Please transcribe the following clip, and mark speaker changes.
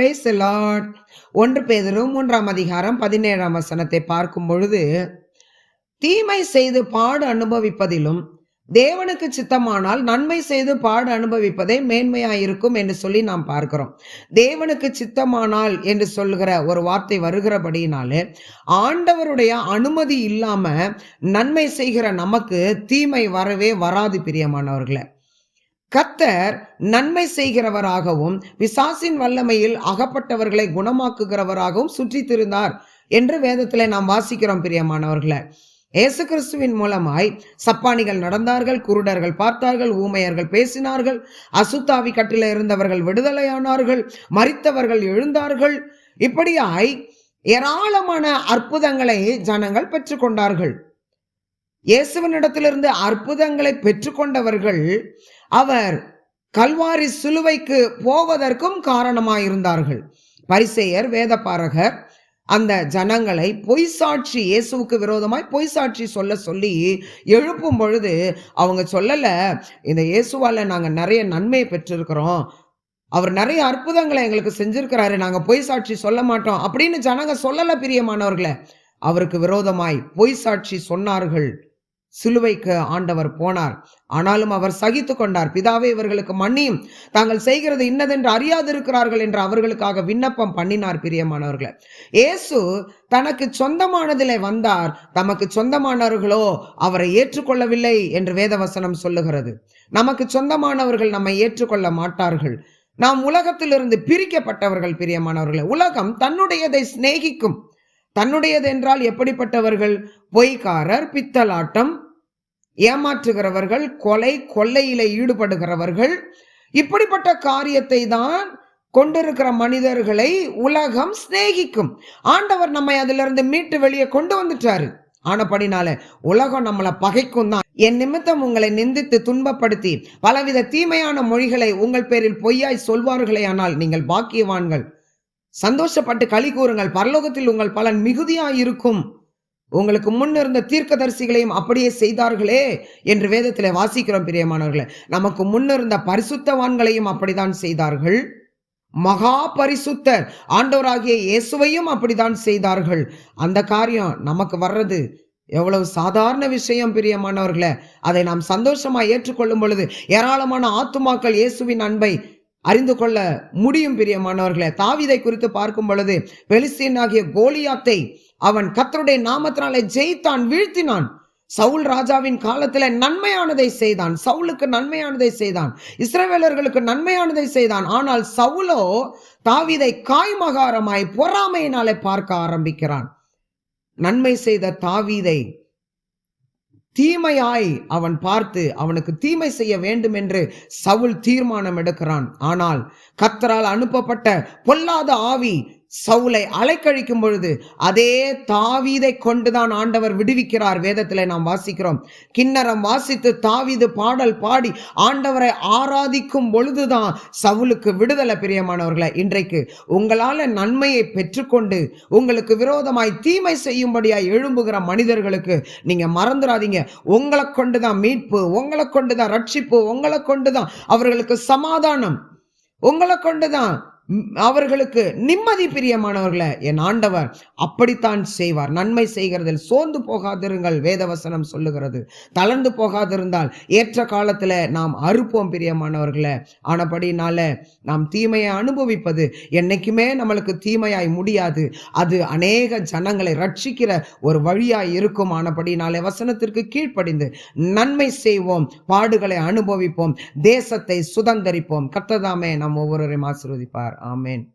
Speaker 1: price ஒன்று பேதரும் மூன்றாம் அதிகாரம் பதினேழாம் வசனத்தை பார்க்கும் பொழுது தீமை செய்து பாடு அனுபவிப்பதிலும் தேவனுக்கு சித்தமானால் நன்மை செய்து பாடு அனுபவிப்பதே மேன்மையாயிருக்கும் என்று சொல்லி நாம் பார்க்கிறோம் தேவனுக்கு சித்தமானால் என்று சொல்கிற ஒரு வார்த்தை வருகிறபடினாலே ஆண்டவருடைய அனுமதி இல்லாம நன்மை செய்கிற நமக்கு தீமை வரவே வராது பிரியமானவர்களை கத்தர் நன்மை செய்கிறவராகவும் விசாசின் வல்லமையில் அகப்பட்டவர்களை குணமாக்குகிறவராகவும் சுற்றித்திருந்தார் என்று வேதத்தில் நாம் வாசிக்கிறோம் பிரியமானவர்களை இயேசு கிறிஸ்துவின் மூலமாய் சப்பானிகள் நடந்தார்கள் குருடர்கள் பார்த்தார்கள் ஊமையர்கள் பேசினார்கள் அசுத்தாவி கட்டில இருந்தவர்கள் விடுதலையானார்கள் மறித்தவர்கள் எழுந்தார்கள் இப்படியாய் ஏராளமான அற்புதங்களை ஜனங்கள் பெற்றுக்கொண்டார்கள் இயேசுவனிடத்திலிருந்து அற்புதங்களை பெற்றுக்கொண்டவர்கள் அவர் கல்வாரி சிலுவைக்கு போவதற்கும் காரணமாயிருந்தார்கள் பரிசெயர் வேதபாரகர் அந்த ஜனங்களை பொய் சாட்சி இயேசுவுக்கு விரோதமாய் பொய் சாட்சி சொல்ல சொல்லி எழுப்பும் பொழுது அவங்க சொல்லலை இந்த இயேசுவால் நாங்கள் நிறைய நன்மையை பெற்றிருக்கிறோம் அவர் நிறைய அற்புதங்களை எங்களுக்கு செஞ்சிருக்கிறாரு நாங்கள் பொய் சாட்சி சொல்ல மாட்டோம் அப்படின்னு ஜனங்க சொல்லலை பிரியமானவர்களை அவருக்கு விரோதமாய் பொய் சாட்சி சொன்னார்கள் சிலுவைக்கு ஆண்டவர் போனார் ஆனாலும் அவர் சகித்து கொண்டார் பிதாவே இவர்களுக்கு மன்னியும் தாங்கள் செய்கிறது இன்னதென்று அறியாதிருக்கிறார்கள் என்று அவர்களுக்காக விண்ணப்பம் பண்ணினார் பிரியமானவர்களை இயேசு தனக்கு சொந்தமானதிலே வந்தார் தமக்கு சொந்தமானவர்களோ அவரை ஏற்றுக்கொள்ளவில்லை என்று வேதவசனம் சொல்லுகிறது நமக்கு சொந்தமானவர்கள் நம்மை ஏற்றுக்கொள்ள மாட்டார்கள் நாம் உலகத்திலிருந்து பிரிக்கப்பட்டவர்கள் பிரியமானவர்களை உலகம் தன்னுடையதை சிநேகிக்கும் தன்னுடையதென்றால் எப்படிப்பட்டவர்கள் பொய்காரர் பித்தலாட்டம் ஏமாற்றுகிறவர்கள் கொலை கொள்ளையில ஈடுபடுகிறவர்கள் இப்படிப்பட்ட காரியத்தை தான் கொண்டிருக்கிற மனிதர்களை உலகம் சிநேகிக்கும் ஆண்டவர் நம்மை அதிலிருந்து மீட்டு வெளியே கொண்டு வந்துட்டாரு ஆனப்படினால உலகம் நம்மளை பகைக்கும் தான் என் நிமித்தம் உங்களை நிந்தித்து துன்பப்படுத்தி பலவித தீமையான மொழிகளை உங்கள் பேரில் பொய்யாய் சொல்வார்களே ஆனால் நீங்கள் பாக்கியவான்கள் சந்தோஷப்பட்டு களி கூறுங்கள் பரலோகத்தில் உங்கள் பலன் இருக்கும் உங்களுக்கு முன் இருந்த தீர்க்கதரிசிகளையும் அப்படியே செய்தார்களே என்று வேதத்தில் வாசிக்கிறோம் பிரியமானவர்களே நமக்கு முன்னிருந்த பரிசுத்தவான்களையும் அப்படிதான் செய்தார்கள் மகா பரிசுத்தர் ஆண்டவராகிய இயேசுவையும் அப்படிதான் செய்தார்கள் அந்த காரியம் நமக்கு வர்றது எவ்வளவு சாதாரண விஷயம் பிரியமானவர்களே அதை நாம் சந்தோஷமாக ஏற்றுக்கொள்ளும் பொழுது ஏராளமான ஆத்துமாக்கள் இயேசுவின் அன்பை அறிந்து கொள்ள முடியும் பிரியமானவர்களை தாவிதை குறித்து பார்க்கும் பொழுது பெலிஸ்தீன் ஆகிய கோலியாத்தை அவன் கத்தருடைய நாமத்தினாலே ஜெயித்தான் வீழ்த்தினான் சவுல் ராஜாவின் காலத்தில் நன்மையானதை செய்தான் சவுலுக்கு நன்மையானதை செய்தான் இஸ்ரவேலர்களுக்கு நன்மையானதை செய்தான் ஆனால் சவுலோ தாவிதை காய்மகாரமாய் பொறாமையினாலே பார்க்க ஆரம்பிக்கிறான் நன்மை செய்த தாவீதை தீமையாய் அவன் பார்த்து அவனுக்கு தீமை செய்ய வேண்டும் என்று சவுல் தீர்மானம் எடுக்கிறான் ஆனால் கத்தரால் அனுப்பப்பட்ட பொல்லாத ஆவி சவுலை அலைக்கழிக்கும் பொழுது அதே தாவீதை கொண்டுதான் ஆண்டவர் விடுவிக்கிறார் வேதத்தில் நாம் வாசிக்கிறோம் கிண்ணறம் வாசித்து தாவீது பாடல் பாடி ஆண்டவரை ஆராதிக்கும் பொழுதுதான் சவுலுக்கு விடுதலை பிரியமானவர்களை இன்றைக்கு உங்களால் நன்மையை பெற்றுக்கொண்டு உங்களுக்கு விரோதமாய் தீமை செய்யும்படியாய் எழும்புகிற மனிதர்களுக்கு நீங்கள் மறந்துடாதீங்க உங்களை கொண்டு தான் மீட்பு உங்களை கொண்டு தான் ரட்சிப்பு உங்களை கொண்டு தான் அவர்களுக்கு சமாதானம் உங்களை கொண்டு தான் அவர்களுக்கு நிம்மதி பிரியமானவர்களை என் ஆண்டவர் அப்படித்தான் செய்வார் நன்மை செய்கிறதில் சோர்ந்து போகாதிருங்கள் வேதவசனம் சொல்லுகிறது தளர்ந்து போகாதிருந்தால் ஏற்ற காலத்தில் நாம் அறுப்போம் பிரியமானவர்களை ஆனபடினால நாம் தீமையை அனுபவிப்பது என்னைக்குமே நம்மளுக்கு தீமையாய் முடியாது அது அநேக ஜனங்களை ரட்சிக்கிற ஒரு வழியாய் இருக்கும் ஆனபடினாலே வசனத்திற்கு கீழ்ப்படிந்து நன்மை செய்வோம் பாடுகளை அனுபவிப்போம் தேசத்தை சுதந்திரிப்போம் கத்ததாமே நம் ஒவ்வொருவரையும் ஆசீர்வதிப்பார் ஆமேன்